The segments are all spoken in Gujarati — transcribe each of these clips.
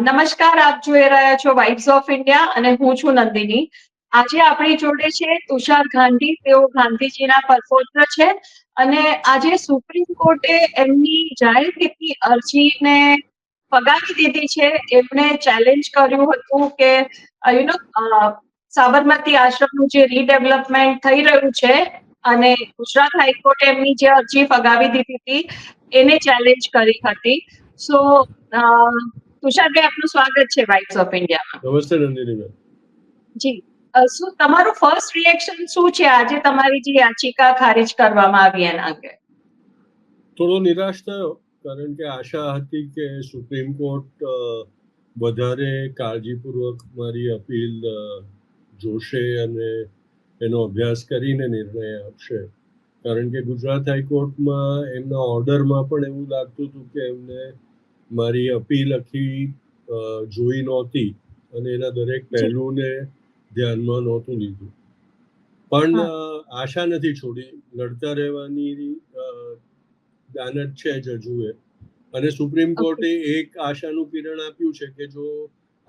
નમસ્કાર, આપ જોઈ રહ્યા છો વાઇબ્સ ઓફ ઇન્ડિયા અને હું છું નંદિની. આજે આપણી જોડે છે તુષાર ગાંધી. તેઓ ગાંધીજીના પરપોત્ર છે અને આજે સુપ્રીમ કોર્ટે એમની જાહેર હિતની અરજીને ફગાવી દીધી છે. એમણે ચેલેન્જ કર્યું હતું કે યુ નો સાબરમતી આશ્રમનું જે રીડેવલપમેન્ટ થઈ રહ્યું છે અને ગુજરાત હાઈકોર્ટે એમની જે અરજી ફગાવી દીધી હતી, એને ચેલેન્જ કરી હતી. સો તુષારભાઈ આપનું સ્વાગત છે વાઇબ્સ ઓફ ઇન્ડિયામાં નમસ્તે નંદિનીબેન જી. શું તમારું ફર્સ્ટ રિએક્શન શું છે આજે તમારી જે યાચિકા ખારિજ કરવામાં આવી એના અંગે? થોડો નિરાશ થયો કારણ કે આશા હતી કે સુપ્રીમ કોર્ટ વધારે કાળજીપૂર્વક મારી અપીલ જોશે અને એનો અભ્યાસ કરીને નિર્ણય આપશે. કારણ કે ગુજરાત હાઈકોર્ટમાં એમના ઓર્ડરમાં પણ એવું લાગતું હતું કે એમને મારી અપીલ આખી જોઈ નહોતી અને એના દરેક પહેલુંને ધ્યાનમાં નહોતું લીધું. પણ આશા નથી છોડી. લડતા રહેવાની દાનત છે જ હજુએ. અને સુપ્રીમ કોર્ટે એક આશાનું કિરણ આપ્યું છે કે જો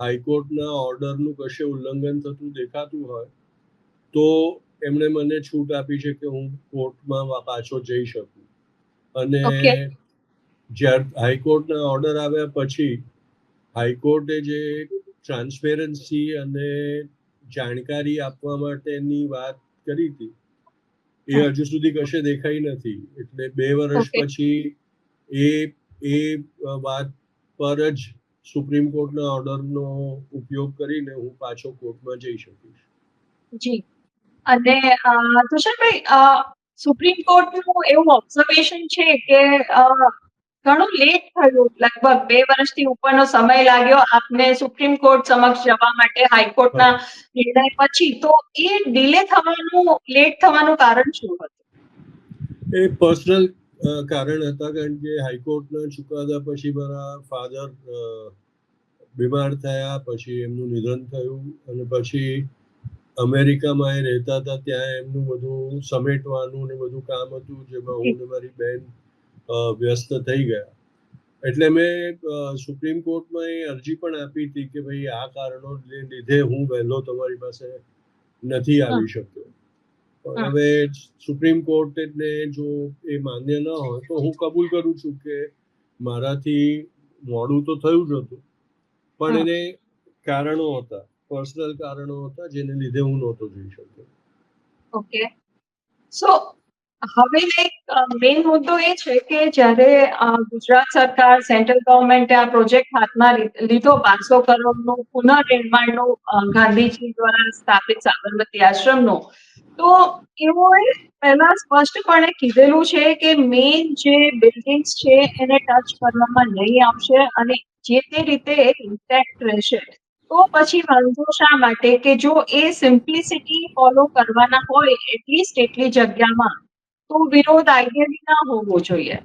હાઈકોર્ટના ઓર્ડરનું કશે ઉલ્લંઘન થતું દેખાતું હોય તો એમણે મને છૂટ આપી છે કે હું કોર્ટમાં પાછો જઈ શકું. અને. જ્યારે હાઈકોર્ટના ઓર્ડર આવ્યા પછી હાઈકોર્ટે જે ટ્રાન્સપેરન્સી અને જાણકારી આપવા માટેની વાત કરી હતી એ હજુ સુધી કશે દેખાઈ નથી. એટલે બે વર્ષ પછી એ એ વાત પર જ સુપ્રીમ કોર્ટના ઓર્ડરનો ઉપયોગ કરીને હું પાછો કોર્ટમાં જઈ શકીશ. જી. અને તુષારભાઈ સુપ્રીમ કોર્ટનું એવું ઓબ્ઝર્વેશન છે કે ઘણું લેટ થયું. લગભગ બે વર્ષથી ઉપરનો સમય લાગ્યો. આપને સુપ્રીમ કોર્ટ સમક્ષ જવા માટે હાઈકોર્ટના નિર્ણય પછી. તો એ ડીલે થવાનું લેટ થવાનું કારણ શું હતું? એ પર્સનલ કારણ હતા કારણ કે હાઈકોર્ટના ચુકાદા પછી મારા ફાધર બીમાર થયા. પછી એમનું નિધન થયું. અને પછી અમેરિકામાં એ રહેતા હતા. ત્યાં એમનું બધું સમેટવાનું ને બધું કામ હતું. જેમાં હું ને મારી બેન વ્યસ્ત થઈ ગયા. એટલે મેં સુપ્રીમ કોર્ટમાં એ અરજી પણ આપી હતી કે ભાઈ આ કારણો લીધે હું વહેલો તમારી પાસે નથી આવી શક્યો. હવે સુપ્રીમ કોર્ટને જો એ માન્ય ન હોય તો હું કબૂલ કરું છું કે મારાથી મોડું તો થયું જ હતું. પણ એને કારણો હતા પર્સનલ કારણો હતા જેને લીધે હું નહોતો જઈ શક્યો. ઓકે. સો હવે એક મેઇન મુદ્દો એ છે કે જ્યારે ગુજરાત સરકાર સેન્ટ્રલ ગવર્મેન્ટે આ પ્રોજેક્ટ હાથમાં લીધો પાંચસો કરોડનું પુનઃનિર્માણનું ગાંધીજી દ્વારા સ્થાપિત સાબરમતી આશ્રમનું, તો એઓએ પહેલા સ્પષ્ટપણે કીધેલું છે કે મેઇન જે બિલ્ડિંગ્સ છે એને ટચ કરવામાં નહીં આવશે અને જે તે રીતે ઇન્ટેક્ટ રહેશે. તો પછી વાંધો શા માટે? કે જો એ સિમ્પ્લિસિટી ફોલો કરવાના હોય એટલીસ્ટ એટલી જગ્યામાં તો વિરોધ આઈડિયલી ના હોવો જોઈએ.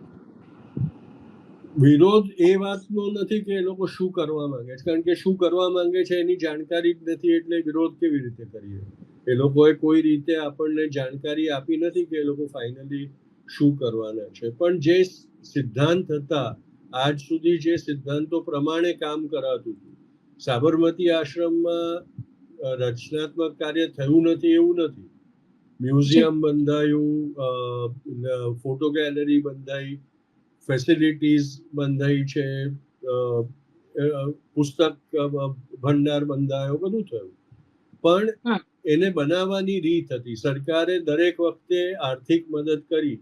વિરોધ એ વાતનો નથી કે એ લોકો શું કરવા માંગે છે. કારણ કે શું કરવા માંગે છે એની જાણકારી જ નથી એટલે વિરોધ કેવી રીતે કરીએ? એ લોકોએ કોઈ રીતે આપણને જાણકારી આપી નથી કે એ લોકો ફાઇનલી શું કરવાના છે. પણ જે સિદ્ધાંત હતા, આજ સુધી જે સિદ્ધાંતો પ્રમાણે કામ કરાતું હતું, સાબરમતી આશ્રમમાં રચનાત્મક કાર્ય થયું નથી એવું નથી. મ્યુઝિયમ બંધાયું ફોટો ગેલેરી બંધાઈ ફેસિલિટીઝ બંધાઈ છે પુસ્તક ભંડાર બંધાયો બધું થયું. પણ એને બનાવવાની રીત હતી. સરકારે દરેક વખતે આર્થિક મદદ કરી.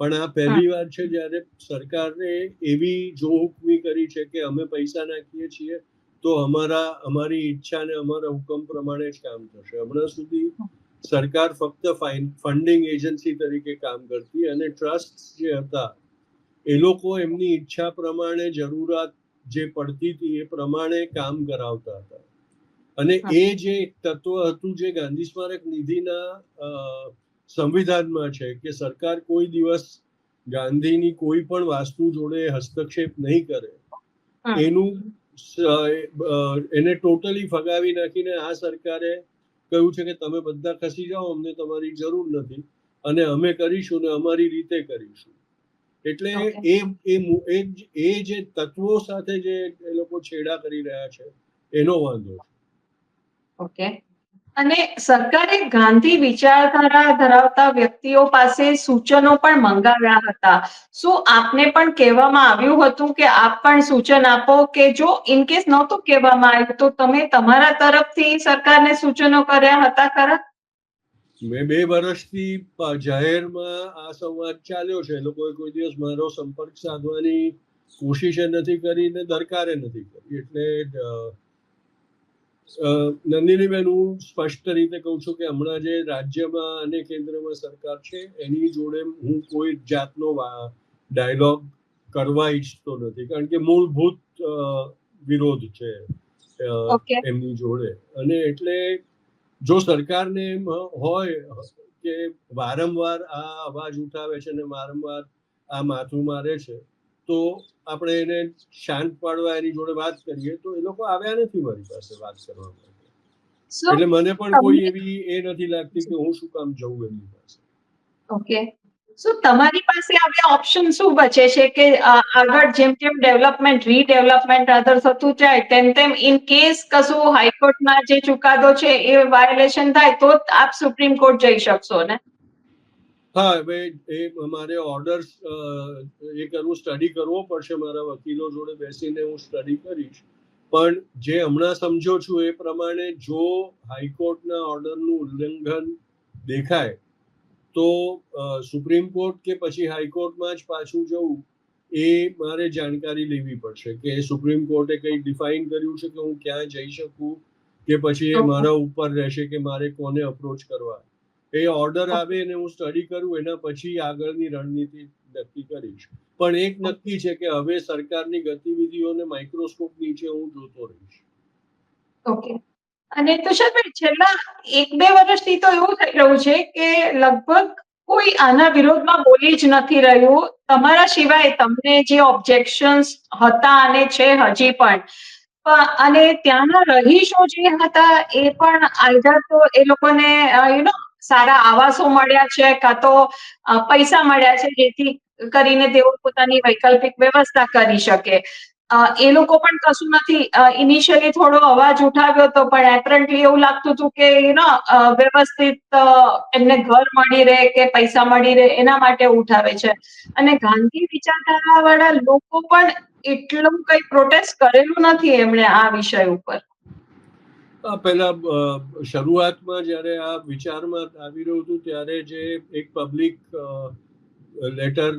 પણ આ પહેલી વાર છે જ્યારે સરકારે એવી જોહુકમી કરી છે કે અમે પૈસા નાખીએ છીએ તો અમારા અમારી ઈચ્છા અને અમારા હુકમ પ્રમાણે જ કામ થશે. હમણાં સુધી સરકાર ફક્ત ફંડિંગ એજન્સી તરીકે કામ કરતી અને ટ્રસ્ટ જે હતા એ લોકો એમની ઈચ્છા પ્રમાણે જરૂરિયાત જે પડતી હતી એ પ્રમાણે કામ કરાવતા હતા. અને એ જે એક તત્વ હતું જે ગાંધી સ્મારક નિધિના સંવિધાનમાં છે કે સરકાર કોઈ દિવસ ગાંધીની કોઈ પણ વાસ્તુ જોડે હસ્તક્ષેપ નહીં કરે. એનું એને ટોટલી ફગાવી નાખીને આ સરકારે કહ્યું છે કે તમે બધા ખસી જાઓ અમને તમારી જરૂર નથી. અને અમે કરીશું ને અમારી રીતે કરીશું. એટલે એ એ એ એ જે તત્વો સાથે જે એ લોકો છેડા કરી રહ્યા છે એનો વાંધો છે. ઓકે અને સરકારે ગાંધી વિચારધારા ધરાવતા વ્યક્તિઓ પાસે સૂચનો પણ મંગાવ્યા હતા. શું આપને પણ કહેવામાં આવ્યું હતું કે આપ પણ સૂચન આપો કે જો ઇન કેસ નહોતું કહેવામાં આવ્યું તો તમે તમારા તરફથી સરકારને સૂચનો કર્યા હતા ખરા? મેં બે વર્ષથી જાહેરમાં આ સંવાદ ચાલ્યો છે. લોકોએ કોઈ દિવસ મારો સંપર્ક સાધવાની કોશિશ નથી કરી ને દરકારે નથી કરી. એટલે નંદિનીબેન હું સ્પષ્ટ રીતે કહું છું કે હમણાં જે રાજ્યમાં અને કેન્દ્રમાં સરકાર છે એની જોડે હું કોઈ જાતનો ડાયલોગ કરવા ઈચ્છતો નથી. કારણ કે મૂળભૂત વિરોધ છે એમની જોડે. અને એટલે જો સરકારને એમ હોય કે વારંવાર આ અવાજ ઉઠાવે છે અને વારંવાર આ માથું મારે છે તો આપણે એને શાંત પાડવા એની જોડે વાત કરીએ તો એ લોકો આવ્યા નથી મારી પાસે વાત કરવા માટે. એટલે મને પણ કોઈ એવી એ નથી લાગતી કે હું શું કામ જવું એમની પાસે. ઓકે સો તમારી પાસે હવે ઓપ્શન શું બચે છે કે આગળ જેમ જેમ ડેવલપમેન્ટ રીડેવલપમેન્ટ અધર થતું જાય તેમ તેમ ઇન કેસ કશું હાઈકોર્ટના જે ચુકાદો છે એ વાયોલેશન થાય તો આપ સુપ્રીમ કોર્ટ જઈ શકશો ને? હા હવે એ મારે ઓર્ડર એ કરવું સ્ટડી કરવો પડશે મારા વકીલો જોડે બેસીને હું સ્ટડી કરીશ. પણ જે હમણાં સમજો છું એ પ્રમાણે જો હાઈકોર્ટના ઓર્ડરનું ઉલ્લંઘન દેખાય તો સુપ્રીમ કોર્ટ કે પછી હાઈકોર્ટમાં જ પાછું જવું એ મારે જાણકારી લેવી પડશે કે સુપ્રીમ કોર્ટે કંઈ ડિફાઇન કર્યું છે કે હું ક્યાં જઈ શકું કે પછી એ મારા ઉપર રહેશે કે મારે કોને અપ્રોચ કરવા. એ ઓર્ડર આવે અને હું સ્ટડી કરું, એના પછી આગળની રણનીતિ નક્કી કરીશ. પણ એક નક્કી છે કે હવે સરકારની ગતિવિધિઓને માઇક્રોસ્કોપ નીચે હું જોતો રહીશ. ઓકે. અને તુષારભાઈ, છેલ્લા એક બે વર્ષથી તો એવું થઈ રહ્યું છે કે લગભગ કોઈ આના વિરોધમાં બોલી જ નથી રહ્યું. તમારા સિવાય તમને જે ઓબ્જેક્શન્સ હતા અને છે હજી પણ. અને ત્યાંના રહીશો જે હતા એ પણ આઈધર તો એ લોકોને યુ નો સારા આવાસો મળ્યા છે કાં તો પૈસા મળ્યા છે જેથી કરીને તેઓ પોતાની વૈકલ્પિક વ્યવસ્થા કરી શકે. એ લોકો પણ કશું નથી. ઇનિશિયલી થોડો અવાજ ઉઠાવ્યો હતો પણ એપરન્ટલી એવું લાગતું હતું કે યુ નો વ્યવસ્થિત એમને ઘર મળી રહે કે પૈસા મળી રહે એના માટે ઉઠાવે છે. અને ગાંધી વિચારધારા વાળા લોકો પણ એટલું કઈ પ્રોટેસ્ટ કરેલું નથી એમણે આ વિષય ઉપર. પહેલા શરૂઆતમાં જ્યારે આ વિચારમાં આવી રહ્યું હતું ત્યારે જે એક પબ્લિક લેટર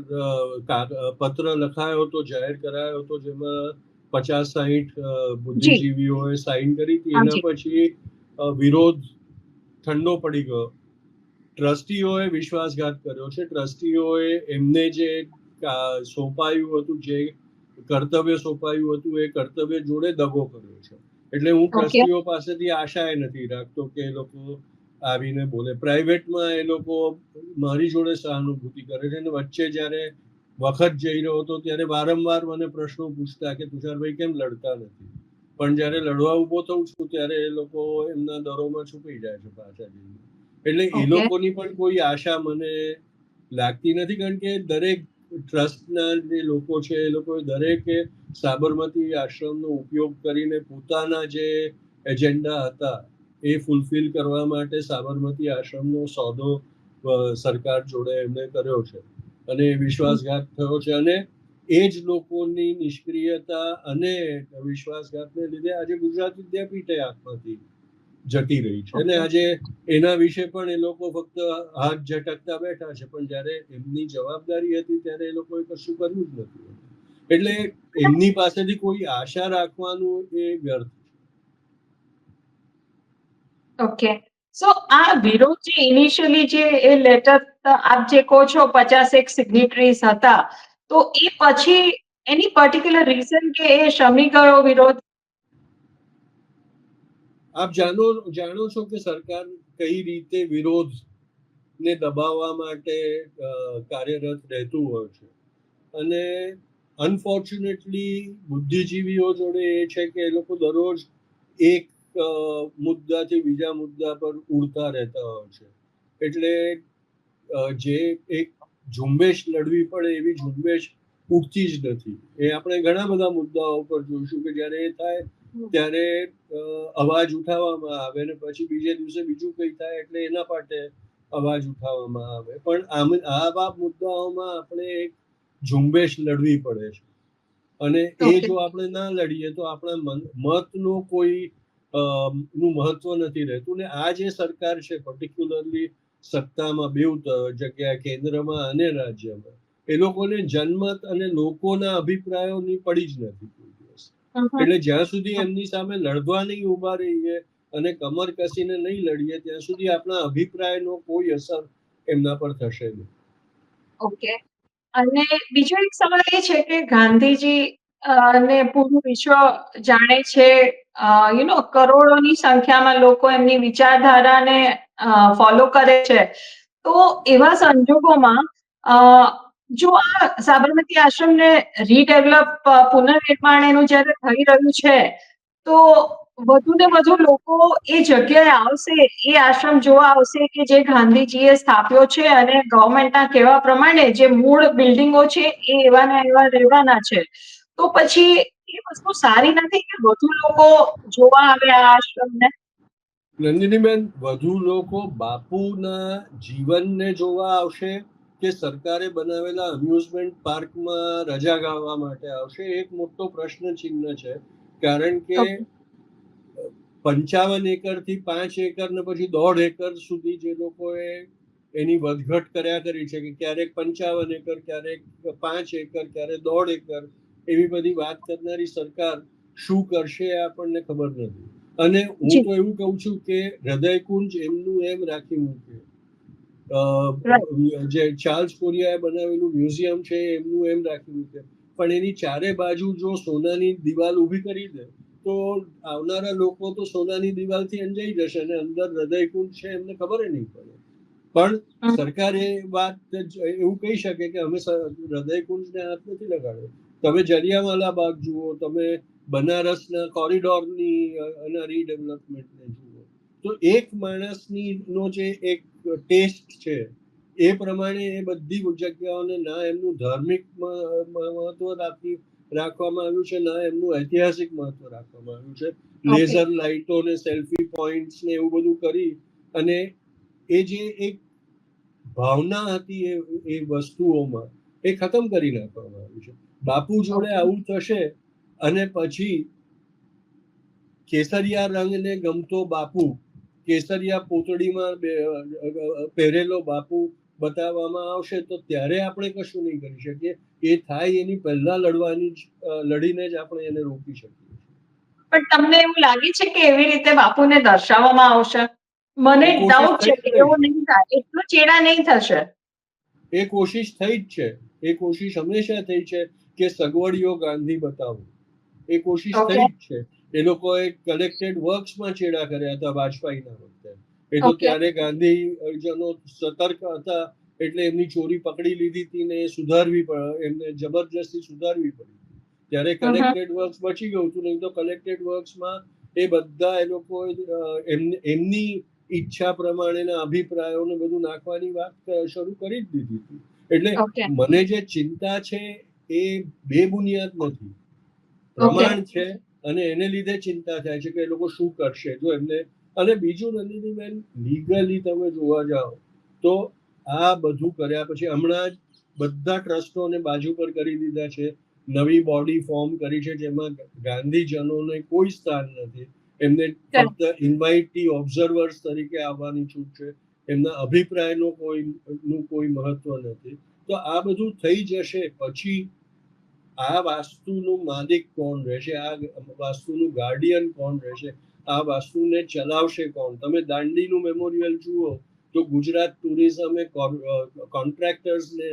પત્ર લખાયો હતો જાહેર કરાયો હતો જેમાં પચાસ સાહીઠ બુદ્ધિજીવીઓએ સાઇન કરી હતી. એના પછી વિરોધ ઠંડો પડી ગયો. ટ્રસ્ટીઓએ વિશ્વાસઘાત કર્યો છે. ટ્રસ્ટીઓએ એમને જે સોંપાયું હતું જે કર્તવ્ય સોંપાયું હતું એ કર્તવ્ય જોડે દગો કર્યો છે. એટલે હું ટ્રસ્ટીઓ પાસેથી આશા એ નથી રાખતો કે એ લોકો આવીને બોલે. પ્રાઇવેટમાં એ લોકો મારી જોડે સહાનુભૂતિ કરે છે અને વચ્ચે જ્યારે વખત જઈ રહ્યો હતો ત્યારે વારંવાર મને પ્રશ્નો પૂછતા કે તુષારભાઈ કેમ લડતા નથી? પણ જ્યારે લડવા ઊભો થઉં છું ત્યારે એ લોકો એમના દરોમાં છુપી જાય છે પાછા જઈને. એટલે એ લોકોની પણ કોઈ આશા મને લાગતી નથી કારણ કે દરેક ટ્રસ્ટના જે લોકો છે એ લોકોએ દરેકે સાબરમતી આશ્રમનો ઉપયોગ કરીને પોતાના જે એજન્ડા હતા, એ ફૂલફિલ કરવા માટે સાબરમતી આશ્રમનો સોદો સરકાર જોડે એમણે કર્યો છે. અને વિશ્વાસઘાત થયો છે. અને એ જ લોકોની નિષ્ક્રિયતા અને વિશ્વાસઘાતને લીધે આજે ગુજરાત વિદ્યાપીઠે આત્માથી જતી રહી છે. અને આજે એના વિશે પણ એ લોકો ફક્ત હાથ ઝટકતા બેઠા છે. પણ જ્યારે એમની જવાબદારી હતી ત્યારે એ લોકોએ કશું કર્યું જ નથી. એટલે એમની પાસેથી કોઈ આશા રાખવાનું એ વ્યર્થ ઓકે સો આ વિરોધ જે ઇનિશિયલી જે એ લેટર આપ જે કહો છો પચાસેક સિગ્નેટરીઝ હતા તો એ પછી એની પર્ટિક્યુલર રીઝન કે એ શમી ગયો વિરોધ? આપ જાણો જાણો છો કે સરકાર કઈ રીતે વિરોધ ને દબાવવા માટે કાર્યરત રહેતું હોય છે. અને અનફોર્ચ્યુનેટલી બુદ્ધિજીવીઓ જોડે એ છે કે એ લોકો દરરોજ એક મુદ્દાથી બીજા મુદ્દા પર ઉડતા રહેતા હોય છે. એટલે જે એક ઝુંબેશ લડવી પડે એવી ઝુંબેશ ઉઠતી જ નથી. એ આપણે ઘણા બધા મુદ્દાઓ પર જોઈશું કે જ્યારે એ થાય ત્યારે અવાજ ઉઠાવવામાં આવે ને પછી બીજે દિવસે બીજું કંઈ થાય એટલે એના માટે અવાજ ઉઠાવવામાં આવે. પણ આમ આવા મુદ્દાઓમાં આપણે એક ઝુંબેશ લડવી પડે છે. અને એ જો આપણે ના લડીએ તો આપણા મતનો કોઈ નું મહત્વ નથી રહેતું. ને આ જે સરકાર છે પર્ટિક્યુલરલી સત્તામાં બેઉ જગ્યા કેન્દ્રમાં અને રાજ્યમાં એ લોકોને જનમત અને લોકોના અભિપ્રાયોની પડી જ નથી કોઈ દિવસ. એટલે જ્યાં સુધી એમની સામે લડવા નહીં ઊભા રહીએ અને કમર કસીને નહીં લડીએ ત્યાં સુધી આપણા અભિપ્રાયનો કોઈ અસર એમના પર થશે નહીં. ઓકે અને બીજો એક સવાલ એ છે કે ગાંધીજી ને પૂરું વિશ્વ જાણે છે યુ નો કરોડોની સંખ્યામાં લોકો એમની વિચારધારાને ફોલો કરે છે. તો એવા સંજોગોમાં જો આ સાબરમતી આશ્રમને રીડેવલપ પુનર્નિર્માણ એનું જ્યારે થઈ રહ્યું છે, તો વધુ ને વધુ લોકો એ જગ્યાએ આવશે એ આશ્રમ જોવા આવશે કે જે ગાંધીજીએ સ્થાપ્યો છે અને ગવર્મેન્ટના કહેવા પ્રમાણે જે મૂળ બિલ્ડિંગો છે એ એવાના એવા રહેવાના છે. તો પછી એ વસ્તુ સારી નથી કે વધુ લોકો જોવા આવે આ આશ્રમને? નંદિનીબેન વધુ લોકો બાપુના જીવનને જોવા આવશે કે સરકારે બનાવેલા અમ્યુઝમેન્ટ પાર્કમાં રજા ગાવા માટે આવશે? એક મોટો પ્રશ્ન ચિહ્ન છે. કારણ કે. પંચાવન એકરથી પાંચ એકર ને પછી દોઢ એકર સુધી જે લોકોએ એની વધઘટ કર્યા કરી છે કે ક્યારેક પંચાવન એકર ક્યારેક પાંચ એકર ક્યારેક દોઢ એકર એવી બધી વાત કરનારી સરકાર શું કરશે એ આપણને ખબર નથી. અને હું તો એવું કહું છું કે હૃદયકુંજ એમનું એમ રાખી મૂકે. અ, જે ચાર્લ્સ કોરિયાએ બનાવેલું મ્યુઝિયમ છે એમનું એમ રાખી મૂકે. પણ એની ચારે બાજુ જો સોનાની દિવાલ ઊભી કરી દે તો આવનારા લોકો તો સોનાની દિવાલથી અંજાઈ જશે અને અંદર હૃદયકુંડ છે એમને ખબર નહીં પડે. પણ સરકાર એ વાત એવું કહી શકે કે અમે હૃદયકુંજને હાથ નથી લગાડ્યો. તમે જલિયાવાલા બાગ જુઓ તમે બનારસના કોરિડોરની અને રીડેવલપમેન્ટને જુઓ. તો એક માણસની નો જે એક ટેસ્ટ છે એ પ્રમાણે એ બધી જગ્યાઓને ના એમનું ધાર્મિક મહત્વ રાખી રાખવામાં આવ્યું છે ના એમનું ઐતિહાસિક મહત્વ રાખવામાં આવ્યું છે. લેઝર લાઇટો ને સેલ્ફી પોઈન્ટ્સ ને એવું બધું કરી અને એ જે એક ભાવના હતી એ એ વસ્તુઓમાં એ ખતમ કરી નાખવામાં આવ્યું છે. બાપુ જોડે આવું થશે અને પછી કેસરિયા રંગને ગમતો બાપુ કેસરિયા પૂતળીમાં પહેરેલો બાપુ બતાવવામાં આવશે તો ત્યારે આપણે કશું નહીં કરી શકીએ. એ થાય એની પહેલા લડવાની લડીને જ આપણે એને રોકી શકીએ પણ તમને એવું લાગે છે કે એવી રીતે બાપુને દર્શાવવામાં આવશે? મને ડાઉટ છે કે એવું નહીં થાય. એટલું ચેડા નહીં થશે. એ કોશિશ થઈ જ છે. એ કોશિશ હંમેશા થઈ છે કે સગવડીઓ ગાંધી બતાવો. એ કોશિશ થઈ જ છે. એ લોકોએ કલેક્ટેડ વર્ક્સમાં ચેડા કર્યા હતા વાજપેયીના વખતે. એ તો ત્યારે ગાંધી જનો સતર્ક હતા એટલે એમની ચોરી પકડી લીધી હતી ને એ સુધારવી એમને જબરજસ્તી સુધારવી પડી ત્યારે કલેક્ટેડ વર્ક્સ બચી ગયું હતું નહીં તો કલેક્ટેડ વર્ક્સમાં એ બધા એ લોકો એમની ઈચ્છા પ્રમાણેના અભિપ્રાયોને બધું નાખવાની વાત શરૂ કરી જ દીધી હતી. એટલે મને જે ચિંતા છે એ બેબુનિયાદ નથી. પ્રમાણ છે અને એને લીધે ચિંતા થાય છે કે એ લોકો શું કરશે. જો એમને અને બીજું નંદિનીબેન લીગલી તમે જોવા જાઓ તો આ બધું કર્યા પછી હમણાં જ બધા ટ્રસ્ટોને બાજુ પર કરી દીધા છે. નવી બોડી ફોર્મ કરી છે જેમાં ગાંધીજનોને કોઈ સ્થાન નથી. એમને ફક્ત ઇન્વાઇટી ઓબ્ઝર્વર્સ તરીકે આવવાની છૂટ છે. એમના અભિપ્રાયનો કોઈ નું કોઈ મહત્વ નથી. તો આ બધું થઈ જશે પછી આ વાસ્તુનું માલિક કોણ રહેશે? આ વાસ્તુનું ગાર્ડિયન કોણ રહેશે? આ વાસ્તુને ચલાવશે કોણ? તમે દાંડીનું મેમોરિયલ જુઓ, તો ગુજરાત ટુરિઝમે કોન્ટ્રાક્ટર્સને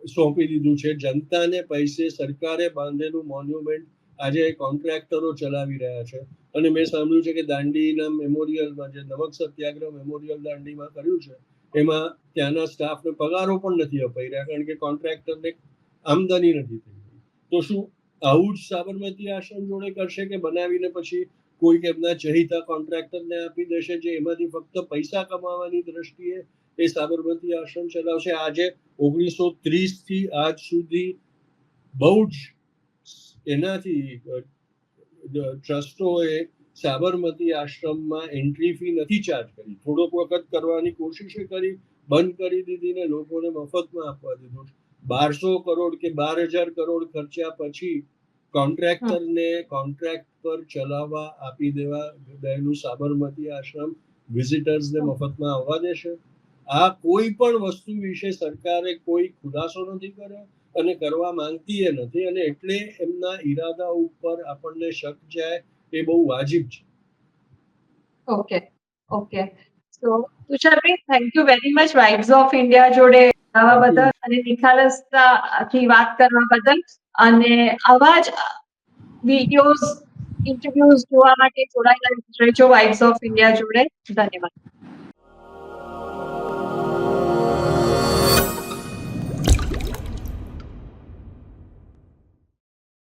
સોંપી દીધું છે. જનતાને પૈસે સરકારે બાંધેલું મોન્યુમેન્ટ આજે કોન્ટ્રાક્ટરો ચલાવી રહ્યા છે. અને મેં સાંભળ્યું છે કે દાંડીના મેમોરિયલમાં જે નમક સત્યાગ્રહ મેમોરિયલ દાંડીમાં કર્યું છે, એમાં ત્યાંના સ્ટાફને પગારો પણ નથી અપાઈ રહ્યા, કારણ કે કોન્ટ્રાક્ટરને આમદની નથી થઈ તો શું આવું જ સાબરમતી આશ્રમ જોડે કરશે કે બનાવીને પછી કોઈક એમના ચહિતા કોન્ટ્રાક્ટરને આપી દેશે જે એમાંથી ફક્ત પૈસા કમાવાની દ્રષ્ટિએ એ સાબરમતી આશ્રમ ચલાવશે. આજે ઓગણીસો ત્રીસથી આજ સુધી બહુ જ એનાથી ટ્રસ્ટોએ સાબરમતી આશ્રમમાં એન્ટ્રી ફી નથી ચાર્જ કરી. થોડોક વખત કરવાની કોશિશ કરી, બંધ કરી દીધી ને લોકોને મફતમાં આપવા દીધું. બારસો કરોડ કે બાર હજાર કરોડ ખર્ચ્યા પછી કોન્ટ્રાક્ટરને કોન્ટ્રાક્ટ પર ચલાવવા આપી દેવા ગયેલું સાબરમતી આશ્રમ વિઝિટર્સને મફતમાં આવવા દેશે. આ કોઈ પણ વસ્તુ વિશે સરકારે કોઈ ખુલાસો નથી કર્યો અને કરવા માંગતી એ નથી અને એટલે એમના ઈરાદા ઉપર આપણને શક જાય એ બહુ વાજિબ છે. Okay okay. So Tusharbhai thank you very much vibes of India જોડે આવા બદલ અને નિખાલસતાથી વાત કરવા બદલ અને આવા જ વિડીયોઝ ઇન્ટરવ્યુઝ જોવા માટે જોડાયેલા રહેજો વાઇબ્સ ઓફ ઇન્ડિયા જોડે. ધન્યવાદ.